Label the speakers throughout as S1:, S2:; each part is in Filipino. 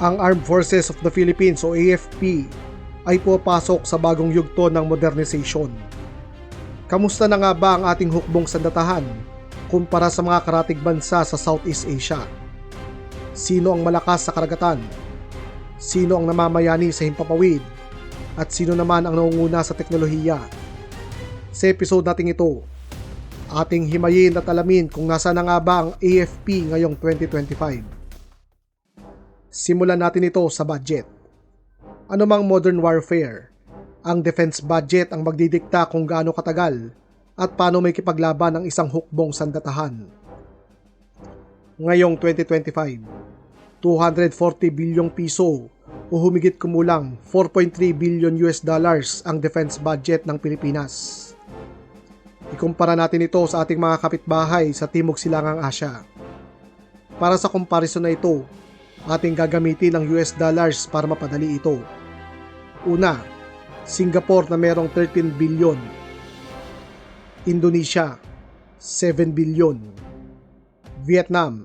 S1: ang Armed Forces of the Philippines o AFP ay pupasok sa bagong yugto ng modernization. Kamusta na nga ba ang ating hukbong sandatahan kumpara sa mga karatig bansa sa Southeast Asia? Sino ang malakas sa karagatan? Sino ang namamayani sa himpapawid? At sino naman ang naunguna sa teknolohiya? Sa episode nating ito, ating himayin at alamin kung nasa na nga ba ang AFP ngayong 2025. Simulan natin ito sa budget. Ano mang modern warfare, ang defense budget ang magdidikta kung gaano katagal at paano may kipaglaban ang isang hukbong sandatahan. Ngayong 2025, 240 bilyong piso o humigit kumulang 4.3 billion US dollars ang defense budget ng Pilipinas. Ikumpara natin ito sa ating mga kapitbahay sa Timog Silangang Asya. Para sa comparison na ito, ating gagamitin ang US dollars para mapadali ito. Una, Singapore na merong 13 billion. Indonesia, 7 billion. Vietnam,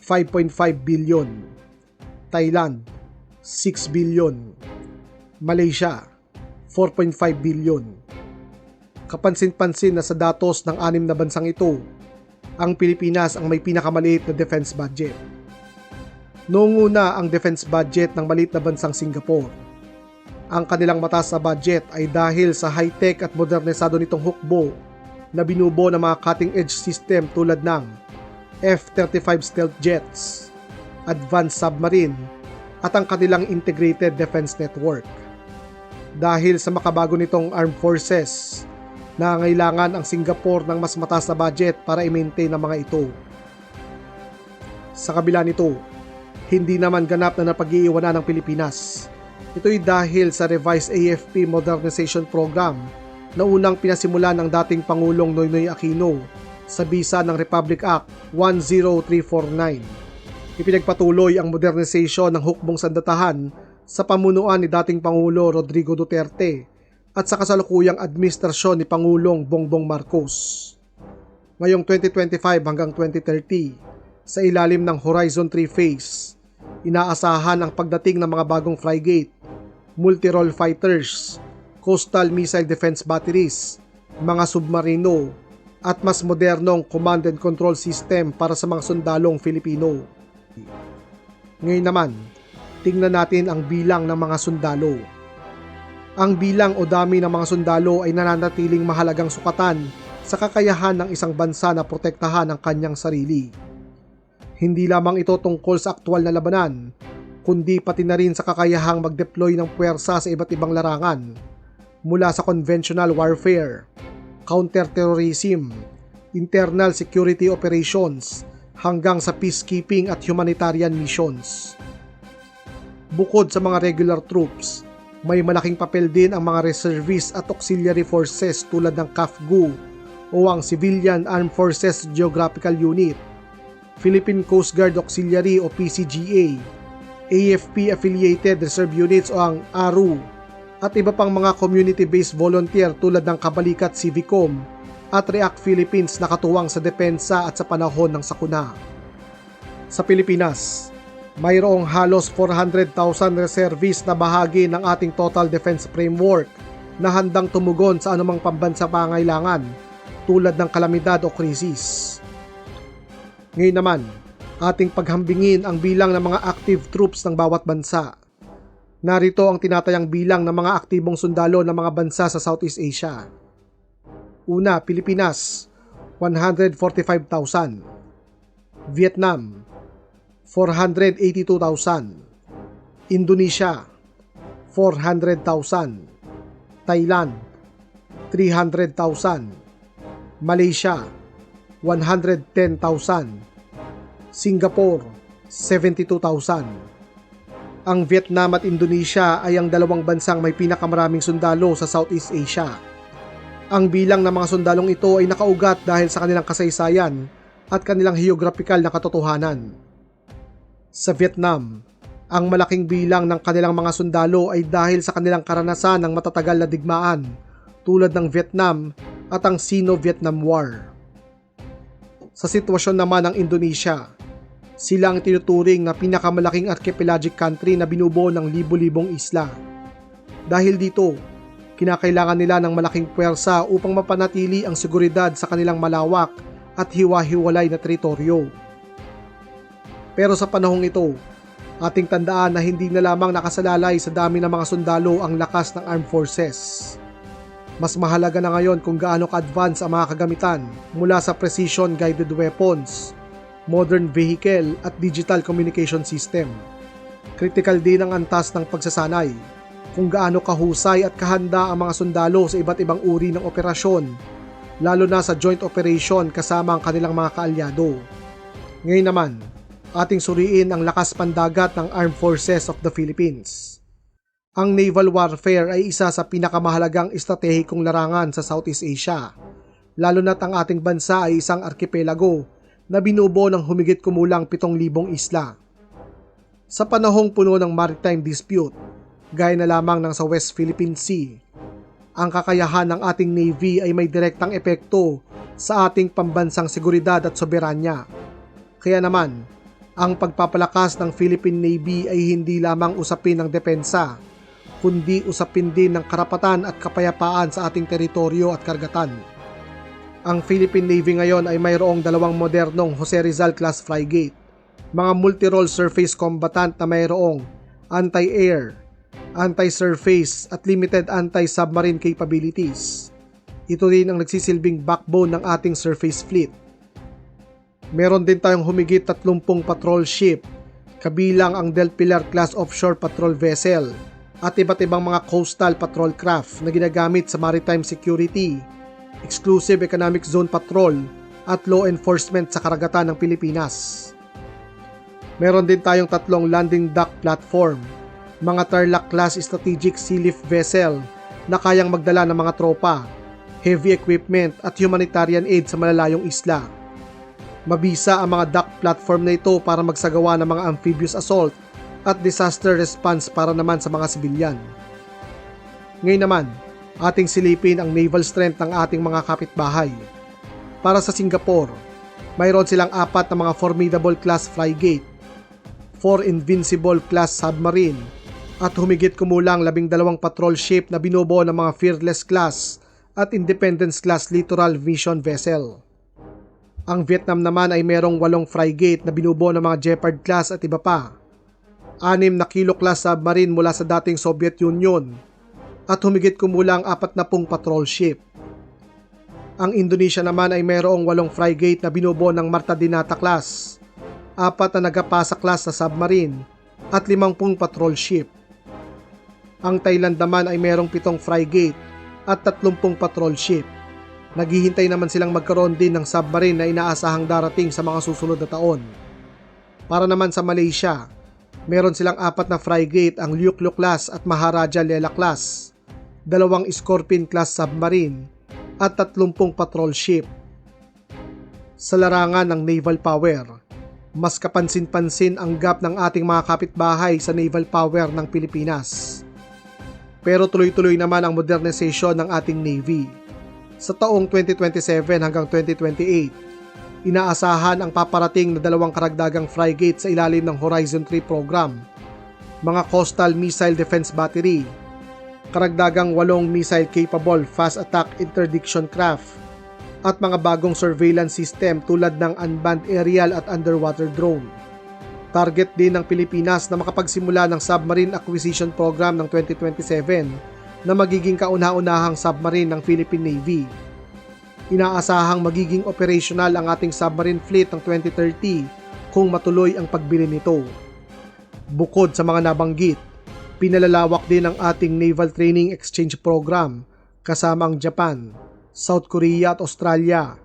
S1: 5.5 billion. Thailand, 6 billion. Malaysia, 4.5 billion. Kapansin-pansin na sa datos ng anim na bansang ito, ang Pilipinas ang may pinakamaliit na defense budget. Noong una ang defense budget ng maliit na bansang Singapore. Ang kanilang mataas na budget ay dahil sa high-tech at modernisado nitong hukbo na binubo ng mga cutting-edge system tulad ng F-35 stealth jets, advanced submarine, at ang kanilang integrated defense network. Dahil sa makabago nitong armed forces, nangailangan ang Singapore ng mas mataas na budget para i-maintain ang mga ito. Sa kabila nito, hindi naman ganap na napag-iiwanan ng Pilipinas. Ito'y dahil sa revised AFP Modernization Program na unang pinasimulan ng dating Pangulong Noynoy Aquino sa bisa ng Republic Act 10349. Ipinagpatuloy ang modernisasyon ng hukbong sandatahan sa pamunuan ni dating Pangulo Rodrigo Duterte at sa kasalukuyang administrasyon ni Pangulong Bongbong Marcos. Ngayong 2025 hanggang 2030, sa ilalim ng Horizon 3 phase, inaasahan ang pagdating ng mga bagong frigate, multi-role fighters, coastal missile defense batteries, mga submarino, at mas modernong command and control system para sa mga sundalong Filipino. Ngayon naman, tingnan natin ang bilang ng mga sundalo ang bilang o dami ng mga sundalo ay nananatiling mahalagang sukatan sa kakayahan ng isang bansa na protektahan ang kanyang sarili. Hindi lamang ito tungkol sa aktwal na labanan, kundi pati na rin sa kakayahang mag-deploy ng puwersa sa iba't ibang larangan, mula sa conventional warfare, counter-terrorism, internal security operations, hanggang sa peacekeeping at humanitarian missions. Bukod sa mga regular troops, may malaking papel din ang mga reservist at auxiliary forces tulad ng CAFGU o ang Civilian Armed Forces Geographical Unit, Philippine Coast Guard Auxiliary o PCGA, AFP-affiliated reserve units o ang ARU, at iba pang mga community-based volunteer tulad ng Kabalikat Civicom at React Philippines na katuwang sa depensa at sa panahon ng sakuna. Sa Pilipinas, mayroong halos 400,000 reservist na bahagi ng ating total defense framework na handang tumugon sa anumang pambansa pangailangan tulad ng kalamidad o krisis. Ngayon naman, ating paghambingin ang bilang ng mga active troops ng bawat bansa. Narito ang tinatayang bilang ng mga aktibong sundalo ng mga bansa sa Southeast Asia. Una, Pilipinas, 145,000. Vietnam, 482,000. Indonesia, 400,000. Thailand, 300,000. Malaysia, 110,000. Singapore, 72,000. Ang Vietnam at Indonesia ay ang dalawang bansang may pinakamaraming sundalo sa Southeast Asia. Ang bilang ng mga sundalong ito ay nakaugat dahil sa kanilang kasaysayan at kanilang geographical na katotohanan. Sa Vietnam, ang malaking bilang ng kanilang mga sundalo ay dahil sa kanilang karanasan ng matatagal na digmaan tulad ng Vietnam at ang Sino-Vietnam War. Sa sitwasyon naman ng Indonesia, Sila ang tinuturing na pinakamalaking archipelagic country na binubuo ng libo-libong isla. Dahil dito, kinakailangan nila ng malaking puwersa upang mapanatili ang seguridad sa kanilang malawak at hiwa-hiwalay na teritoryo. Pero sa panahong ito, ating tandaan na hindi na lamang nakasalalay sa dami ng mga sundalo ang lakas ng armed forces. Mas mahalaga na ngayon kung gaano ka-advance ang mga kagamitan mula sa precision-guided weapons, modern vehicle at digital communication system. Critical din ang antas ng pagsasanay, kung gaano kahusay at kahanda ang mga sundalo sa iba't ibang uri ng operasyon, lalo na sa joint operation kasama ang kanilang mga kaalyado. Ngayon naman, ating suriin ang lakas pandagat ng Armed Forces of the Philippines. Ang naval warfare ay isa sa pinakamahalagang estratehikong larangan sa Southeast Asia, lalo na't ang ating bansa ay isang arkipelago na binubuo ng humigit kumulang 7,000 isla. Sa panahong puno ng maritime dispute, gaya na lamang ng sa West Philippine Sea, ang kakayahan ng ating Navy ay may direktang epekto sa ating pambansang seguridad at soberanya. Kaya naman, ang pagpapalakas ng Philippine Navy ay hindi lamang usapin ng depensa, kundi usapin din ng karapatan at kapayapaan sa ating teritoryo at karagatan. Ang Philippine Navy ngayon ay mayroong dalawang modernong Jose Rizal class frigate, mga multi-role surface combatant na mayroong anti-air, anti-surface at limited anti-submarine capabilities. Ito rin ang nagsisilbing backbone ng ating surface fleet. Meron din tayong humigit 30 patrol ship, kabilang ang Del Pilar class offshore patrol vessel at iba't ibang mga coastal patrol craft na ginagamit sa maritime security, exclusive economic zone patrol at law enforcement sa karagatan ng Pilipinas. Meron din tayong tatlong landing dock platform, mga Tarlac class strategic sea lift vessel na kayang magdala ng mga tropa, heavy equipment at humanitarian aid sa malalayong isla. Mabisa ang mga dock platform na ito para magsagawa ng mga amphibious assault at disaster response para naman sa mga sibilyan. Ngayon naman, ating silipin ang naval strength ng ating mga kapitbahay. Para sa Singapore, mayroon silang apat na mga formidable class frigate, 4 invincible class submarine, at humigit kumulang labing dalawang patrol ship na binubuo ng mga fearless class at independence class littoral mission vessel. Ang Vietnam naman ay merong walong frigate na binubuo ng mga Jeopard class at iba pa anim na kilo class submarine mula sa dating Soviet Union at humigit kumulang apat na pong patrol ship. Ang Indonesia naman ay mayroong walong frigate na binubuo ng Marta Dinata class, apat na nagapasa class na submarine at limang pong patrol ship. Ang Thailand naman ay mayroong pitong frigate at tatlumpong patrol ship. Naghihintay naman silang magkaroon din ng submarine na inaasahang darating sa mga susunod na taon. Para naman sa Malaysia, Meron silang apat na frigate ang Liuklo class at Maharaja Lela class, dalawang Scorpion class submarine, at 30 patrol ship. Sa larangan ng naval power, mas kapansin-pansin ang gap ng ating mga kapitbahay sa naval power ng Pilipinas. Pero tuloy-tuloy naman ang modernization ng ating Navy. Sa taong 2027 hanggang 2028, inaasahan ang paparating na dalawang karagdagang frigate sa ilalim ng Horizon 3 program, mga coastal missile defense battery, karagdagang walong missile-capable fast attack interdiction craft, at mga bagong surveillance system tulad ng unmanned aerial at underwater drone. Target din ng Pilipinas na makapagsimula ng submarine acquisition program ng 2027 na magiging kauna-unahang submarine ng Philippine Navy Inaasahang magiging operational ang ating submarine fleet ng 2030 kung matuloy ang pagbili nito. Bukod sa mga nabanggit, pinalalawak din ang ating Naval Training Exchange Program kasama ang Japan, South Korea at Australia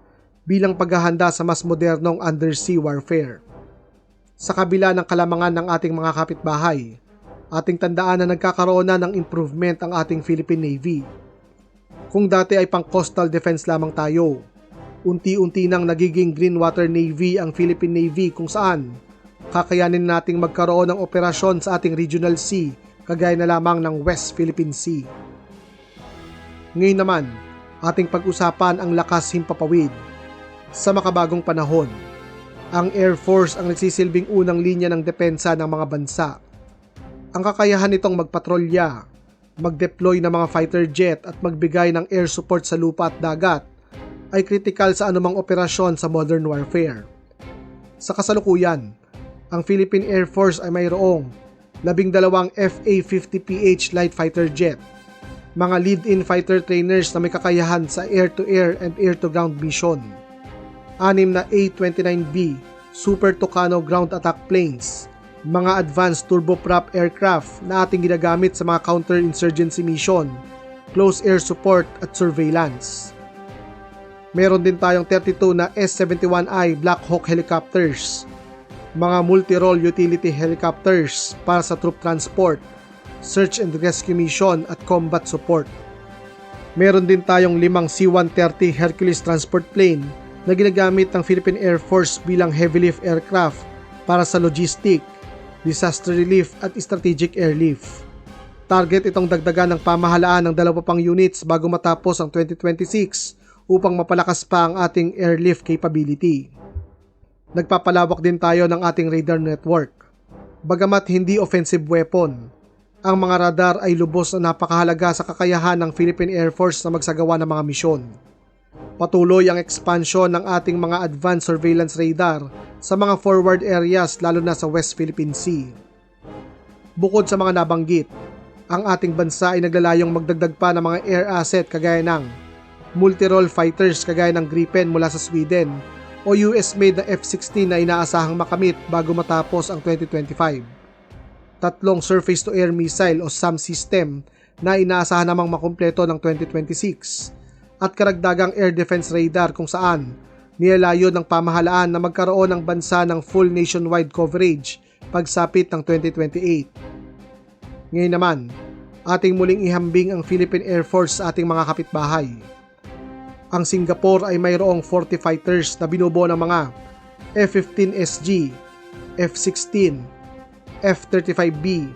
S1: bilang paghahanda sa mas modernong undersea warfare. Sa kabila ng kalamangan ng ating mga kapitbahay, ating tandaan na nagkakaroon na ng improvement ang ating Philippine Navy kung dati ay pang coastal defense lamang tayo, unti-unti nang nagiging Green Water Navy ang Philippine Navy kung saan kakayanin nating magkaroon ng operasyon sa ating regional sea kagaya na lamang ng West Philippine Sea. Ngayon naman, ating pag-usapan ang lakas himpapawid. Sa makabagong panahon, Ang Air Force ang nagsisilbing unang linya ng depensa ng mga bansa. Ang kakayahan nitong magpatrolya, mag-deploy ng mga fighter jet at magbigay ng air support sa lupa at dagat ay kritikal sa anumang operasyon sa modern warfare. Sa kasalukuyan, ang Philippine Air Force ay mayroong labing dalawang FA-50PH light fighter jet, mga lead-in fighter trainers na may kakayahan sa air-to-air and air-to-ground mission, anim na A-29B Super Tucano ground attack planes, mga advanced turboprop aircraft na ating ginagamit sa mga counter-insurgency mission, close air support at surveillance. Meron din tayong 32 na S-71I Black Hawk helicopters, mga multi-role utility helicopters para sa troop transport, search and rescue mission at combat support. Meron din tayong limang C-130 Hercules transport plane na ginagamit ng Philippine Air Force bilang heavy lift aircraft para sa logistic, disaster relief at strategic airlift. Target itong dagdagan ng pamahalaan ng dalawa pang units bago matapos ang 2026 upang mapalakas pa ang ating airlift capability. Nagpapalawak din tayo ng ating radar network. Bagamat hindi offensive weapon, ang mga radar ay lubos na napakahalaga sa kakayahan ng Philippine Air Force na magsagawa ng mga misyon. Patuloy ang expansion ng ating mga advanced surveillance radar sa mga forward areas lalo na sa West Philippine Sea. Bukod sa mga nabanggit, ang ating bansa ay naglalayong magdagdag pa ng mga air asset kagaya ng multi-role fighters kagaya ng Gripen mula sa Sweden o US-made na F-16 na inaasahang makamit bago matapos ang 2025. Tatlong surface-to-air missile o SAM system na inaasahan namang makumpleto ng 2026 at karagdagang air defense radar kung saan nilalayo ng pamahalaan na magkaroon ng bansa ng full nationwide coverage pagsapit ng 2028. Ngayon naman, ating muling ihambing ang Philippine Air Force sa ating mga kapitbahay. Ang Singapore ay mayroong 40 fighters na binubuo ng mga F-15SG, F-16, F-35B,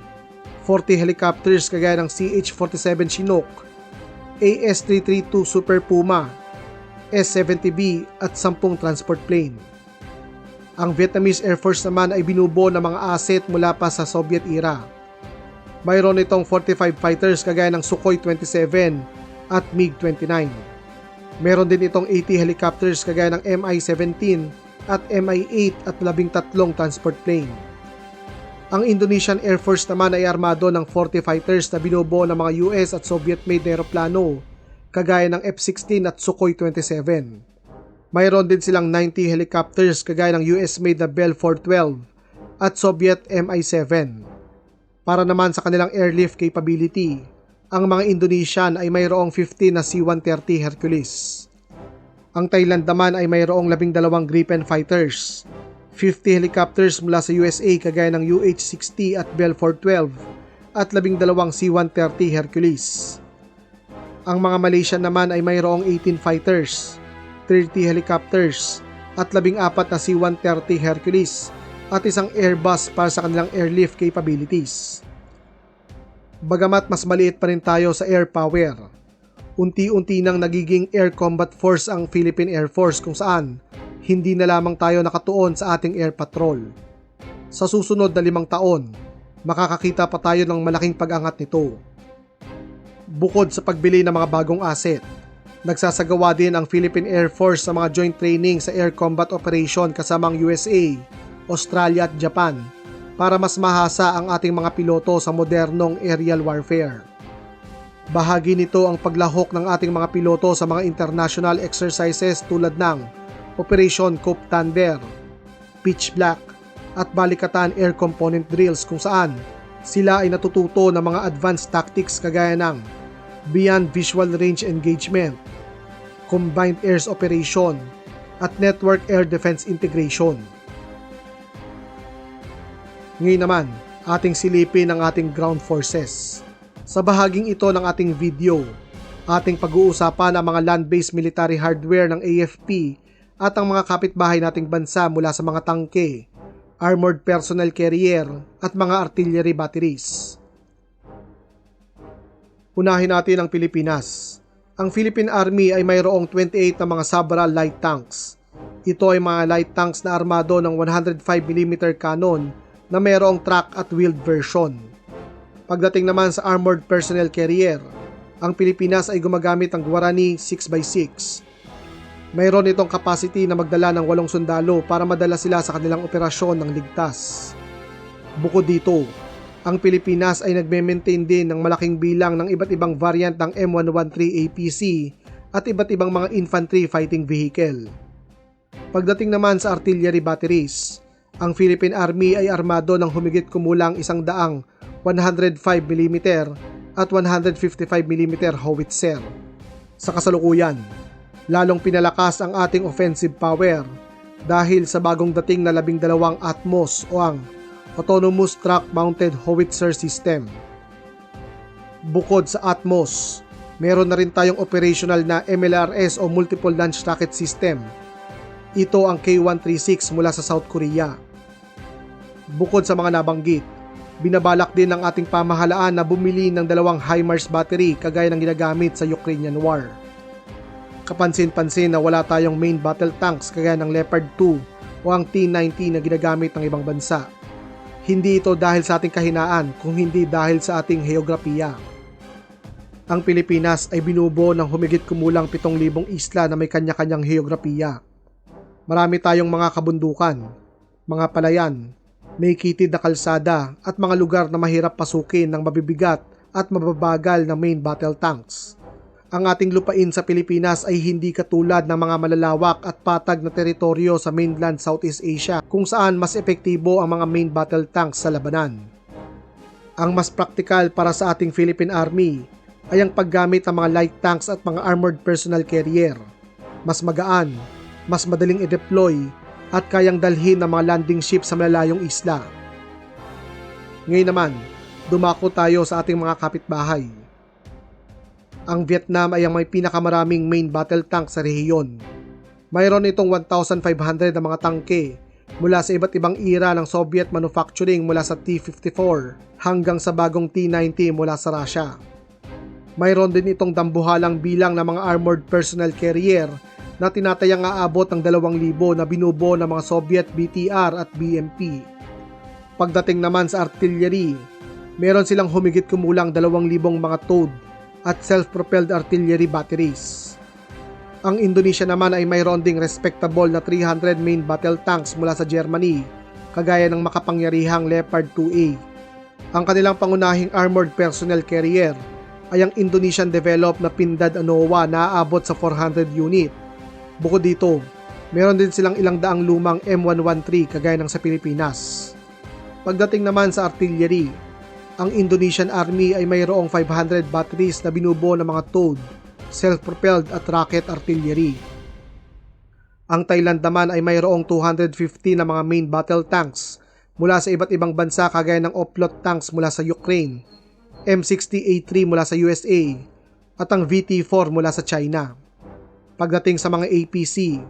S1: 40 helicopters kagaya ng CH-47 Chinook, AS-332 Super Puma, S-70B at 10 transport plane. Ang Vietnamese Air Force naman ay binubuo ng mga asset mula pa sa Soviet era. Mayroon itong 45 fighters kagaya ng Sukhoi 27 at MiG-29. Meron din itong 80 helicopters kagaya ng Mi-17 at Mi-8 at 13 transport plane. Ang Indonesian Air Force naman ay armado ng 40 fighters na binubuo ng mga US at Soviet-made na aeroplano, kagaya ng F-16 at Sukhoi 27. Mayroon din silang 90 helicopters kagaya ng US-made na Bell 412 at Soviet Mi-7. Para naman sa kanilang airlift capability, ang mga Indonesian ay mayroong 15 na C-130 Hercules. Ang Thailand naman ay mayroong 12 Gripen fighters 50 helicopters mula sa USA kagaya ng UH-60 at Bell 412 at 12 C-130 Hercules. Ang mga Malaysian naman ay mayroong 18 fighters, 30 helicopters at 14 na C-130 Hercules at isang Airbus para sa kanilang airlift capabilities. Bagamat mas maliit pa rin tayo sa air power, unti-unti nang nagiging air combat force ang Philippine Air Force kung saan hindi na lamang tayo nakatuon sa ating air patrol. Sa susunod na limang taon, makakakita pa tayo ng malaking pag-angat nito. Bukod sa pagbili ng mga bagong asset, nagsasagawa din ang Philippine Air Force sa mga joint training sa air combat operation kasamang USA, Australia at Japan para mas mahasa ang ating mga piloto sa modernong aerial warfare. Bahagi nito ang paglahok ng ating mga piloto sa mga international exercises tulad ng Operation Cope Thunder, Pitch Black, at Balikatan Air Component Drills kung saan sila ay natututo ng mga advanced tactics kagaya ng Beyond Visual Range Engagement, Combined Airs Operation, at Network Air Defense Integration. Ngayon naman, ating silipin ang ating ground forces. Sa bahaging ito ng ating video, ating pag-uusapan ang mga land-based military hardware ng AFP at ang mga kapitbahay nating bansa mula sa mga tangke, armored personnel carrier at mga artillery batteries. Unahin natin ang Pilipinas. Ang Philippine Army ay mayroong 28 na mga Sabra light tanks, Ito ay mga light tanks na armado ng 105mm cannon na mayroong track at wheeled version. Pagdating naman sa armored personnel carrier, ang Pilipinas ay gumagamit ng Guarani 6x6. Mayroon itong capacity na magdala ng walong sundalo para madala sila sa kanilang operasyon ng ligtas. Bukod dito, ang Pilipinas ay nagme-maintain din ng malaking bilang ng iba't ibang variant ng M113 APC at iba't ibang mga infantry fighting vehicle. Pagdating naman sa artillery batteries, ang Philippine Army ay armado ng humigit kumulang isang daang 105mm at 155mm howitzer. Sa kasalukuyan, lalong pinalakas ang ating offensive power dahil sa bagong dating na labing dalawang Atmos o ang Autonomous Truck Mounted Howitzer System. Bukod sa Atmos, meron na rin tayong operational na MLRS o Multiple Launch Rocket System. Ito ang K-136 mula sa South Korea. Bukod sa mga nabanggit, binabalak din ng ating pamahalaan na bumili ng dalawang HIMARS battery kagaya ng ginagamit sa Ukrainian War. Kapansin-pansin na wala tayong main battle tanks kagaya ng Leopard 2 o ang T-90 na ginagamit ng ibang bansa. Hindi ito dahil sa ating kahinaan kung hindi dahil sa ating heograpiya. Ang Pilipinas ay binubuo ng humigit kumulang 7,000 isla na may kanya-kanyang heograpiya. Marami tayong mga kabundukan, mga palayan, may kitid na kalsada at mga lugar na mahirap pasukin ng mabibigat at mababagal na main battle tanks. Ang ating lupain sa Pilipinas ay hindi katulad ng mga malalawak at patag na teritoryo sa mainland Southeast Asia kung saan mas epektibo ang mga main battle tanks sa labanan. Ang mas praktikal para sa ating Philippine Army ay ang paggamit ng mga light tanks at mga armored personnel carrier. Mas magaan, mas madaling i-deploy at kayang dalhin ng mga landing ship sa malalayong isla. Ngayon naman, dumako tayo sa ating mga kapitbahay. Ang Vietnam ay ang may pinakamaraming main battle tank sa rehiyon. Mayroon itong 1,500 na mga tangke mula sa iba't ibang era ng Soviet manufacturing mula sa T-54 hanggang sa bagong T-90 mula sa Russia. Mayroon din itong dambuhalang bilang ng mga armored personnel carrier na tinatayang aabot ng 2,000 na binubo ng mga Soviet BTR at BMP. Pagdating naman sa artillery, meron silang humigit kumulang 2,000 mga TOD at self-propelled artillery batteries. Ang Indonesia naman ay mayroon ding respectable na 300 main battle tanks mula sa Germany, kagaya ng makapangyarihang Leopard 2A. Ang kanilang pangunahing armored personnel carrier ay ang Indonesian-developed na Pindad Anoa na aabot sa 400 unit. Bukod dito, meron din silang ilang daang lumang M113 kagaya ng sa Pilipinas. Pagdating naman sa artillery, ang Indonesian Army ay mayroong 500 batteries na binubuo ng mga TOD, self-propelled at rocket artillery. Ang Thailand naman ay mayroong 250 na mga main battle tanks mula sa iba't ibang bansa kagaya ng Oplot tanks mula sa Ukraine, M60A3 mula sa USA, at ang VT4 mula sa China. Pagdating sa mga APC,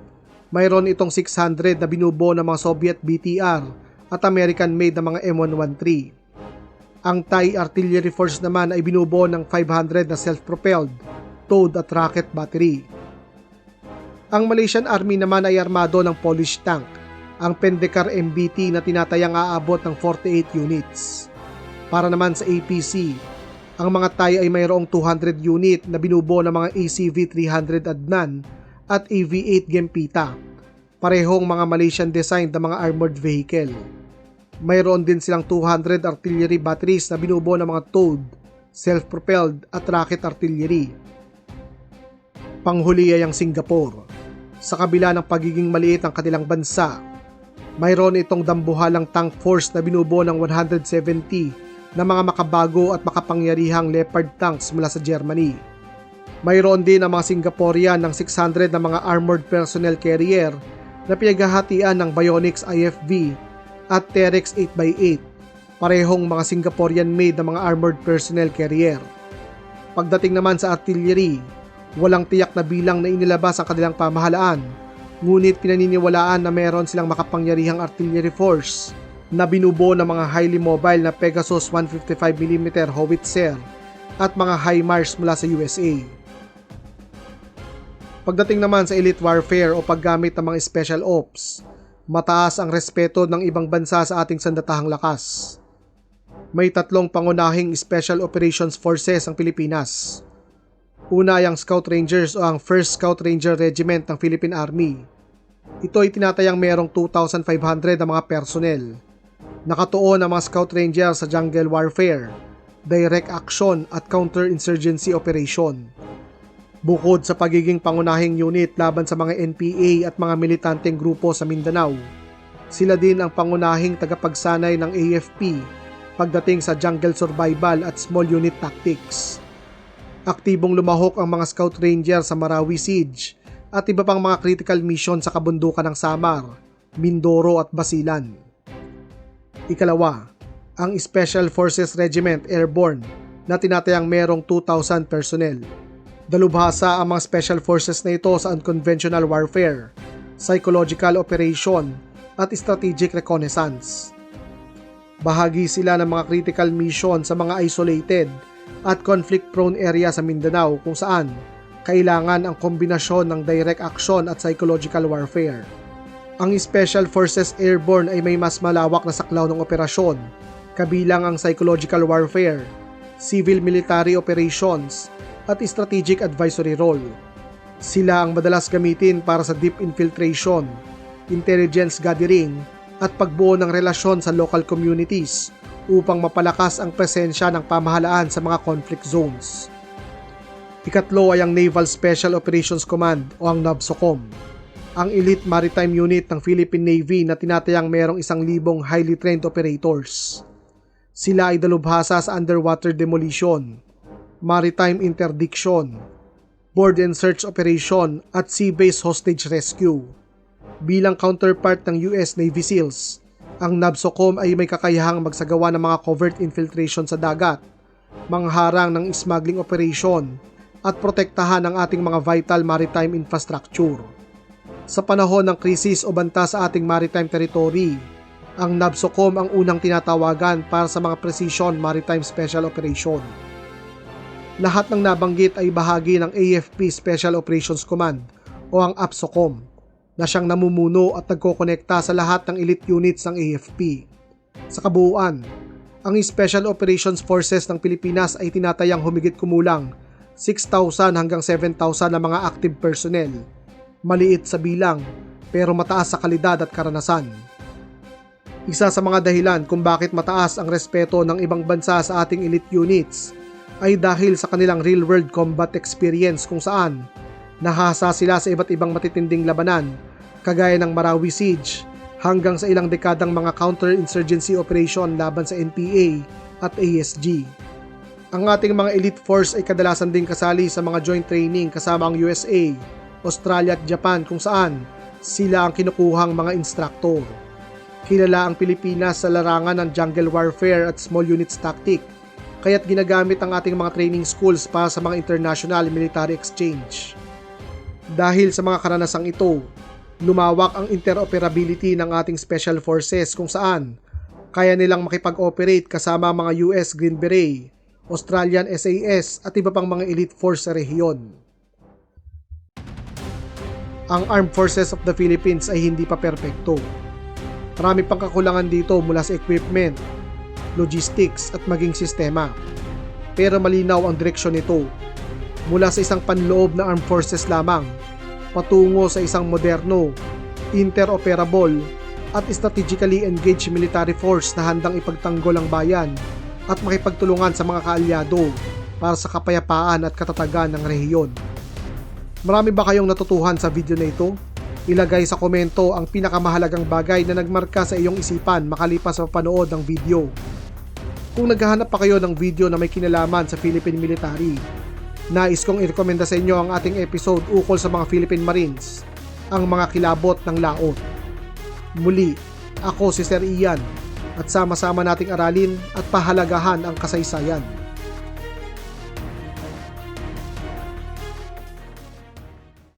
S1: mayroon itong 600 na binubuo ng mga Soviet BTR at American-made na mga M113. Ang Thai Artillery Force naman ay binubuo ng 500 na self-propelled, towed at rocket battery. Ang Malaysian Army naman ay armado ng Polish tank, ang Pendekar MBT na tinatayang aabot ng 48 units. Para naman sa APC, ang mga Thai ay mayroong 200 unit na binubuo ng mga ACV-300 Adnan at AV-8 Gempita, parehong mga Malaysian designed na mga armored vehicle. Mayroon din silang 200 artillery batteries na binubuo ng mga towed, self-propelled at rocket artillery. Panghuli ay ang Singapore. Sa kabila ng pagiging maliit ng kanilang bansa, mayroon itong dambuhalang tank force na binubuo ng 170 na mga makabago at makapangyarihang Leopard tanks mula sa Germany. Mayroon din ang mga Singaporean ng 600 na mga armored personnel carrier na pinaghahatian ng Bionics IFV at Terex 8x8, parehong mga Singaporean-made na mga armored personnel carrier. Pagdating naman sa artillery, walang tiyak na bilang na inilabas ang kanilang pamahalaan, ngunit pinaniniwalaan na meron silang makapangyarihang artillery force na binubuo ng mga highly mobile na Pegasus 155mm howitzer at mga HIMARS mula sa USA. Pagdating naman sa elite warfare o paggamit ng mga special ops, mataas ang respeto ng ibang bansa sa ating sandatahang lakas. May tatlong pangunahing Special Operations Forces ang Pilipinas. Una ay ang Scout Rangers o ang 1st Scout Ranger Regiment ng Philippine Army. Ito ay tinatayang merong 2,500 na mga personnel. Nakatuon ang mga Scout Ranger sa jungle warfare, direct action at counter-insurgency operation. Bukod sa pagiging pangunahing unit laban sa mga NPA at mga militanteng grupo sa Mindanao, sila din ang pangunahing tagapagsanay ng AFP pagdating sa jungle survival at small unit tactics. Aktibong lumahok ang mga Scout Ranger sa Marawi Siege at iba pang mga critical mission sa kabundukan ng Samar, Mindoro at Basilan. Ikalawa, ang Special Forces Regiment Airborne na tinatayang merong 2,000 personnel. Dalubhasa ang mga special forces na ito sa unconventional warfare, psychological operation, at strategic reconnaissance. Bahagi sila ng mga critical mission sa mga isolated at conflict-prone area sa Mindanao kung saan kailangan ang kombinasyon ng direct action at psychological warfare. Ang Special Forces Airborne ay may mas malawak na saklaw ng operasyon, kabilang ang psychological warfare, civil military operations, at strategic advisory role. Sila ang madalas gamitin para sa deep infiltration, intelligence gathering, at pagbuo ng relasyon sa local communities upang mapalakas ang presensya ng pamahalaan sa mga conflict zones. Ikatlo ay ang Naval Special Operations Command o ang NAVSOCOM, ang elite maritime unit ng Philippine Navy na tinatayang merong isang libong highly trained operators. Sila ay dalubhasa sa underwater demolition, maritime interdiction, board and search operation at sea-based hostage rescue. Bilang counterpart ng US Navy SEALs, ang NAVSOCOM ay may kakayahang magsagawa ng mga covert infiltration sa dagat, mangharang ng smuggling operation, at protektahan ang ating mga vital maritime infrastructure. Sa panahon ng krisis o banta sa ating maritime territory, ang NAVSOCOM ang unang tinatawagan para sa mga precision maritime special operation. Lahat ng nabanggit ay bahagi ng AFP Special Operations Command o ang APSOCOM na siyang namumuno at nagkokonekta sa lahat ng elite units ng AFP. Sa kabuuan, ang Special Operations Forces ng Pilipinas ay tinatayang humigit kumulang 6,000 hanggang 7,000 na mga active personnel. Maliit sa bilang pero mataas sa kalidad at karanasan. Isa sa mga dahilan kung bakit mataas ang respeto ng ibang bansa sa ating elite units ay dahil sa kanilang real-world combat experience kung saan nahasa sila sa iba't ibang matitinding labanan kagaya ng Marawi Siege hanggang sa ilang dekadang mga counter-insurgency operation laban sa NPA at ASG. Ang ating mga elite force ay kadalasan din kasali sa mga joint training kasama ang USA, Australia at Japan kung saan sila ang kinukuhang mga instruktor. Kilala ang Pilipinas sa larangan ng jungle warfare at small units tactic, kaya't ginagamit ang ating mga training schools para sa mga international military exchange. Dahil sa mga karanasang ito, lumawak ang interoperability ng ating special forces kung saan kaya nilang makipag-operate kasama mga US Green Beret, Australian SAS at iba pang mga elite force sa rehiyon. Ang Armed Forces of the Philippines ay hindi pa perpekto. Marami pang kakulangan dito mula sa equipment, logistics at maging sistema. Pero malinaw ang direksyon nito mula sa isang panloob na armed forces lamang patungo sa isang moderno, interoperable at strategically engaged military force na handang ipagtanggol ang bayan at makipagtulungan sa mga kaalyado para sa kapayapaan at katatagan ng rehiyon. Marami ba kayong natutuhan sa video na ito? Ilagay sa komento ang pinakamahalagang bagay na nagmarka sa iyong isipan makalipas sa panood ng video. Kung naghahanap pa kayo ng video na may kinalaman sa Philippine Military, nais kong irekomenda sa inyo ang ating episode ukol sa mga Philippine Marines, ang mga kilabot ng laot. Muli, ako si Sir Ian at sama-sama nating aralin at pahalagahan ang kasaysayan.